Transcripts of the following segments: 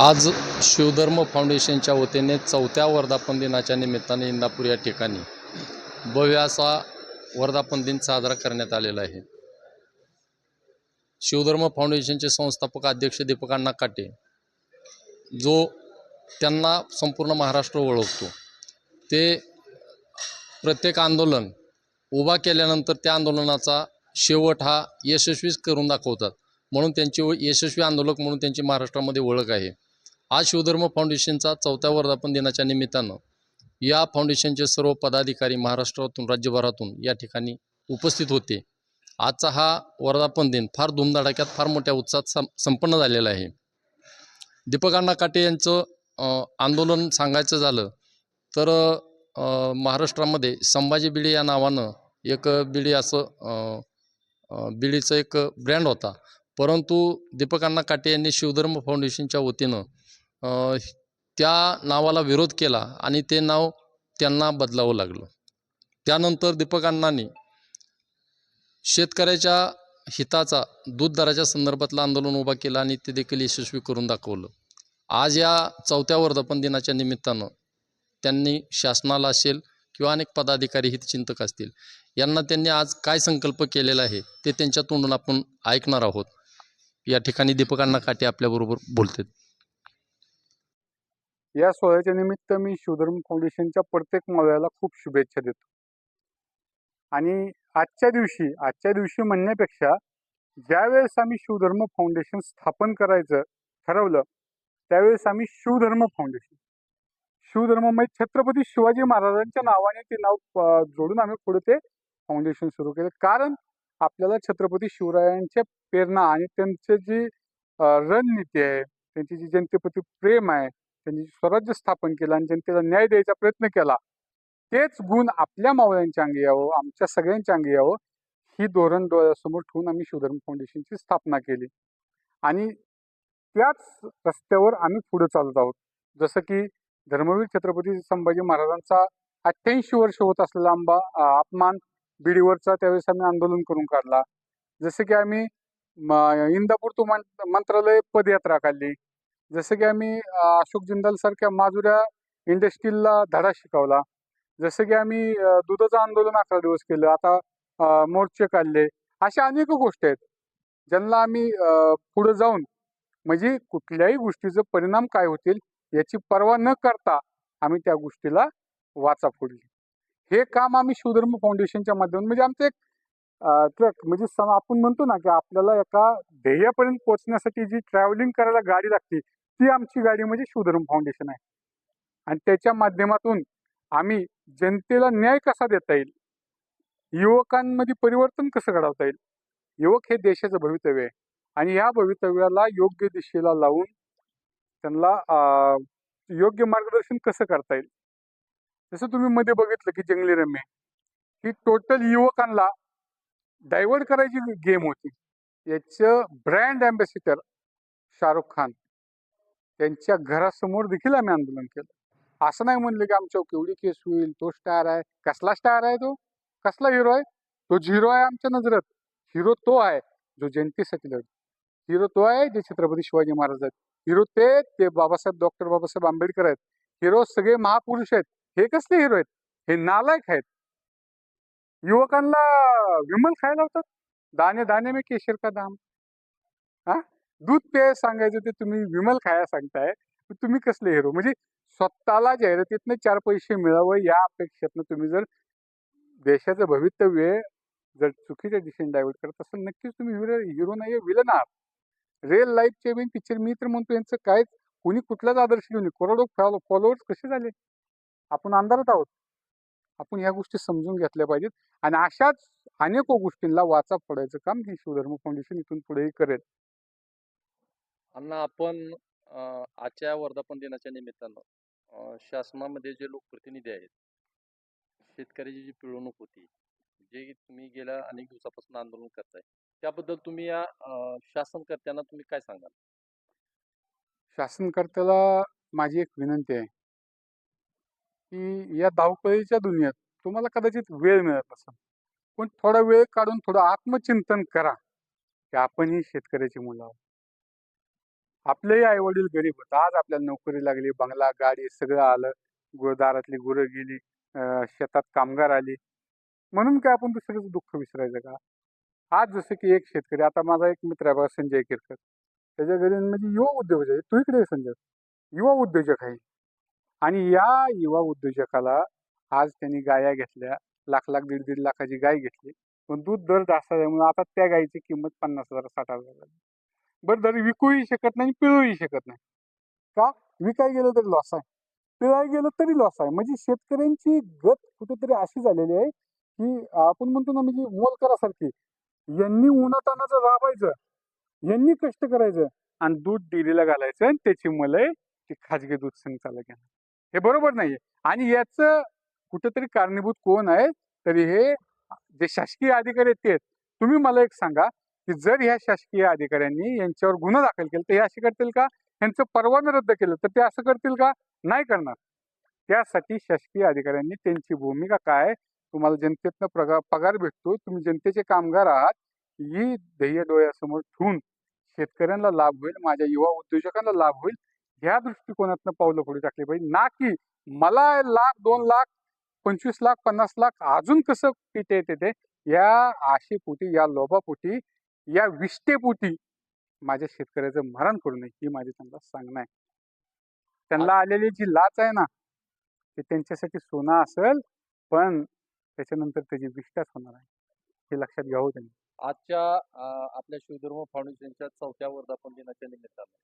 आज शिवधर्म फाउंडेशनच्या वतीने चौथ्या वर्धापन दिनाच्या निमित्ताने इंदापूर या ठिकाणी भव्य असा वर्धापन दिन साजरा करण्यात आलेला आहे. शिवधर्म फाउंडेशनचे संस्थापक अध्यक्ष दीपक अण्णा काटे जो त्यांना संपूर्ण महाराष्ट्र ओळखतो ते प्रत्येक आंदोलन उभा केल्यानंतर त्या आंदोलनाचा शेवट हा यशस्वीच करून दाखवतात. म्हणून त्यांची यशस्वी आंदोलक म्हणून त्यांची महाराष्ट्रामध्ये ओळख आहे. आज शिवधर्म फाउंडेशनचा चौथ्या वर्धापन दिनाच्या निमित्तानं या फाउंडेशनचे सर्व पदाधिकारी महाराष्ट्रातून राज्यभरातून या ठिकाणी उपस्थित होते. आजचा हा वर्धापन दिन फार धुमधडाक्यात फार मोठ्या उत्साहात सं संपन्न झालेला आहे. दीपक अण्णा काटे यांचं आंदोलन सांगायचं झालं तर महाराष्ट्रामध्ये संभाजी बिडी या नावानं एक बिडी असं बिडीचं एक ब्रँड होता. परंतु दीपक अण्णा काटे यांनी शिवधर्म फाउंडेशनच्या वतीनं त्या नावाला विरोध केला आणि ते नाव त्यांना बदलावं लागलं. त्यानंतर दीपक अण्णांनी शेतकऱ्याच्या हिताचा दूध दराच्या संदर्भातलं आंदोलन उभा केलं आणि ते देखील यशस्वी करून दाखवलं. आज या चौथ्या वर्धापन दिनाच्या निमित्तानं त्यांनी शासनाला असेल किंवा अनेक पदाधिकारी हितचिंतक असतील यांना त्यांनी आज काय संकल्प केलेला आहे ते त्यांच्या तोंडून आपण ऐकणार आहोत. या ठिकाणी दीपकांना काटे आपल्याबरोबर बोलतात. या सोहळ्याच्या निमित्त मी शिवधर्म फाउंडेशनच्या प्रत्येक मावळ्याला खूप शुभेच्छा देतो. आणि आजच्या दिवशी आजच्या दिवशी म्हणण्यापेक्षा ज्यावेळेस आम्ही शिवधर्म फाउंडेशन स्थापन करायचं ठरवलं त्यावेळेस आम्ही शिवधर्म फाउंडेशन. शिवधर्म म्हणजे छत्रपती शिवाजी महाराजांच्या नावाने ते नाव जोडून आम्ही पुढे ते फाउंडेशन सुरू केलं. कारण आपल्याला छत्रपती शिवरायांच्या प्रेरणा आणि त्यांचे जी रणनीती आहे त्यांची जी जनतेप्रती प्रेम आहे त्यांनी स्वराज्य स्थापन केलं आणि जनतेला न्याय द्यायचा प्रयत्न केला. तेच गुण आपल्या मावळ्यांच्या अंगी यावं आमच्या सगळ्यांच्या अंगी यावं ही धोरण डोळ्यासमोर ठेवून आम्ही शिवधर्म फाउंडेशनची स्थापना केली. आणि त्याच रस्त्यावर आम्ही पुढे चालत आहोत. जसं की धर्मवीर छत्रपती संभाजी महाराजांचा अठ्ठ्याऐंशी वर्ष होत असलेला आंबा अपमान बिडीवरचा त्यावेळेस आम्ही आंदोलन करून काढला. जसं की आम्ही म- इंदापूर तो मंत्रालय पदयात्रा काढली. जसं की आम्ही अशोक जिंदाल सारख्या माजुऱ्या इंडस्ट्रीला धडा शिकवला. जसं की आम्ही दुधाचं आंदोलन अकरा दिवस केलं आता मोर्चे काढले अशा अनेक गोष्टी आहेत. ज्यांना आम्ही पुढे जाऊन म्हणजे कुठल्याही गोष्टीचं परिणाम काय होतील याची पर्वा न करता आम्ही त्या गोष्टीला वाचा फोडली हे काम आम्ही शिवधर्म फाउंडेशनच्या माध्यमातून म्हणजे आमचं एक ट्रक म्हणजे आपण म्हणतो ना की आपल्याला एका ध्येयापर्यंत पोहोचण्यासाठी जी ट्रॅव्हलिंग करायला गाडी लागते ती आमची गाडी म्हणजे शिवधर्म फाउंडेशन आहे. आणि त्याच्या माध्यमातून आम्ही जनतेला न्याय कसा देता येईल? युवकांमध्ये परिवर्तन कसं घडवता येईल? युवक हे देशाचं भवितव्य आहे. आणि या भवितव्याला योग्य दिशेला लावून त्यांना योग्य मार्गदर्शन कसं करता येईल? जसं तुम्ही मध्ये बघितलं की जंगली रम्य. ही टोटल युवकांना डायव्हर्ट करायची गेम होती. याचं ब्रँड अँबॅसिडर शाहरुख खान. त्यांच्या घरासमोर देखील आम्ही आंदोलन केलं. असं नाही म्हणलं की आमच्यावर केवढी केस होईल तो स्टार आहे. कसला स्टार आहे तो? कसला हिरो आहे? तो झिरो आहे आमच्या नजरेत. हिरो तो आहे जो जनतेसाठी लढतो. हिरो तो आहे जे छत्रपती शिवाजी महाराज आहेत. हिरो ते ते बाबासाहेब डॉक्टर बाबासाहेब आंबेडकर आहेत. हिरो सगळे महापुरुष आहेत. हे कसले हिरो आहेत? हे नालायक आहेत. युवकांना विमल खायला होतात दाणे दाणे में केशर का दाम? हा दूध पेय सांगायचं ते तुम्ही विमल खाया सांगताय तुम्ही कसले हिरो म्हणजे स्वतःला जाहिरातीतनं चार पैसे मिळावं या अपेक्षेतनं तुम्ही जर देशाचं भवितव्य जर चुकीच्या दिशेने डायव्हर्ट करत असेल नक्कीच तुम्ही हिरो हिरो नाही विलन आहात. रिअल लाईफचे बिन पिक्चर मी तर म्हणतो यांचं काय कोणी कुठलाच आदर्श घेऊन करोडो फॉलोअर्स कसे झाले? आपण अंधारात आहोत. आपण या गोष्टी समजून घेतल्या पाहिजेत. आणि अशाच अनेक गोष्टींना वाचा फोडायचं काम हे शिवधर्म फाउंडेशन इथून पुढेही करेल. अण्णा आपण आजच्या वर्धापन दिनाच्या निमित्तानं शासनामध्ये जे लोकप्रतिनिधी आहेत शेतकऱ्याची जी पिळवणूक होती जे तुम्ही गेल्या अनेक दिवसापासून आंदोलन करताय त्याबद्दल तुम्ही या शासनकर्त्यांना तुम्ही काय सांगाल? शासनकर्त्याला माझी एक विनंती आहे की या धावपळीच्या दुनियेत तुम्हाला कदाचित वेळ मिळत असेल पण थोडा वेळ काढून थोडं आत्मचिंतन करा की आपणही शेतकऱ्याची मुलं आहोत. आपलेही आई वडील गरीब होते. आज आपल्याला नोकरी लागली बंगला गाडी सगळं आलं. गोदारातली गुरं गेली शेतात कामगार आली. म्हणून काय आपण दुसऱ्याचं दुःख विसरायचं का? आज जसं की एक शेतकरी आता माझा एक मित्र आहे बघा संजय किरकर. त्याच्या घरी म्हणजे युवा उद्योजक आहे. तू इकडे संजय. युवा उद्योजक आहे. आणि या युवा उद्योजकाला आज त्यांनी गाया घेतल्या. लाख लाख दीड दीड लाखाची गाय घेतली. पण दूध दर जास्त झाल्यामुळे आता त्या गायीची किंमत पन्नास हजार साठ हजार झाली. बरं दर विकूही शकत नाही पिळूही शकत नाही. का? विकाय गेलं तरी लॉस आहे. पिळाय गेलं तरी लॉस आहे. म्हणजे शेतकऱ्यांची गत कुठेतरी अशी झालेली आहे की आपण म्हणतो ना म्हणजे मोलकरासारखी. यांनी उन्हातानाचं राबायचं यांनी कष्ट करायचं आणि दूध डेअरीला घालायचं आणि त्याची मलय ती खाजगी दूध संचालक घेणार हे बरोबर नाहीये. आणि याचं कुठेतरी कारणीभूत कोण आहे? तरी हे जे शासकीय अधिकारी आहेत ते आहेत. तुम्ही मला एक सांगा की जर ह्या शासकीय अधिकाऱ्यांनी यांच्यावर गुन्हा दाखल केला तर हे असे करतील का? यांचं परवाना रद्द केलं तर ते असं करतील का? नाही करणार. त्यासाठी शासकीय अधिकाऱ्यांनी त्यांची भूमिका काय? तुम्हाला जनतेतनं पगार पगार भेटतो तुम्ही जनतेचे कामगार आहात ही ध्येय डोळ्यासमोर ठेवून शेतकऱ्यांना लाभ होईल माझ्या युवा उद्योजकांना लाभ होईल ह्या दृष्टिकोनातनं पावलं पुढे टाकली पाहिजे. ना की मला लाख दोन लाख पंचवीस लाख पन्नास लाख अजून कसं पीठ येते ते? या आशेपोटी या लोभापोटी या विष्टेपोटी माझ्या शेतकऱ्याचं मरण करू नये ही माझी त्यांना सांगणं आहे. त्यांना आलेली जी लाच आहे ना ते त्यांच्यासाठी सोनं असेल पण त्याच्यानंतर त्याची विष्टाच होणार आहे हे लक्षात घ्यावं त्यांनी. आजच्या आपल्या शिवधर्म फाउंडेशनच्या चौथ्या वर्धापन दिनाच्या निमित्तानं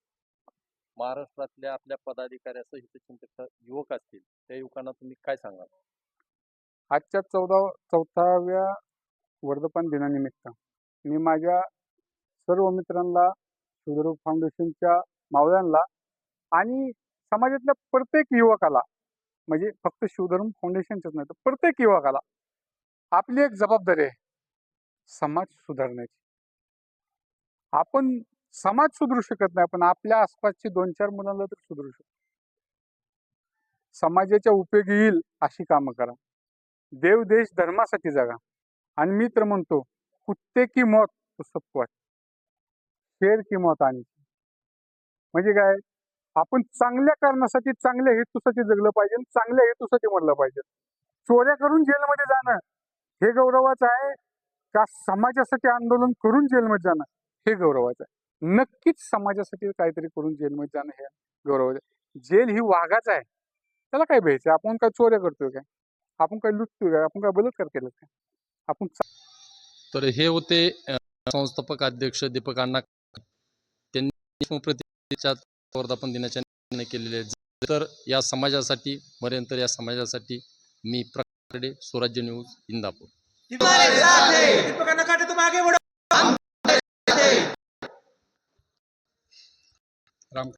महाराष्ट्रातल्या आपल्या पदाधिकाऱ्यासह हितचिंतक युवक असतील त्या युवकांना तुम्ही काय सांगाल? आजच्या चौदा चौथाव्या वर्धापन दिनानिमित्त मी माझ्या सर्व मित्रांना सुदरूप फाउंडेशनच्या मावळ्यांना आणि समाजातल्या प्रत्येक युवकाला म्हणजे फक्त शिवधर्म फाउंडेशनच्याच नाही तर प्रत्येक युवकाला आपली एक जबाबदारी आहे समाज सुधारण्याची. आपण समाज सुधरू शकत नाही पण आपल्या आसपासची दोन चार मुलांना तर सुधरू शकतो. समाजाच्या उपयोगी येईल अशी कामं करा. देव देश धर्मासाठी जगा. आणि मी तर म्हणतो कुत्ते की मौत तो सबको आहे. शेर की मौत आणि. म्हणजे काय? आपण चांगल्या कारणासाठी चांगल्या हेतूसाठी जगलं पाहिजे चांगल्या हेतूसाठी मरलं पाहिजे. चोऱ्या करून जेलमध्ये जाणं हे गौरवाचं आहे. का समाजासाठी आंदोलन करून जेलमध्ये जाणं हे गौरवाचं आहे. नक्कीच समाजासाठी काहीतरी करून जेलमध्ये जाणं हे गौरवाचं आहे. जेल ही वाघाच आहे. त्याला काय भ्यायचं? आपण काय चोऱ्या करतोय काय? आपण काय लुटतोय काय? आपण काय बलात्कार केलं काय? आपण तर हे होते संस्थापक अध्यक्ष दीपक अण्णा त्यांनी प्रतिच्या वर्धापन दिनाच्या निर्णय केलेले तर या समाजासाठी मरेन तर या समाजासाठी मी प्रकारे स्वराज्य न्यूज इंदापूर. राम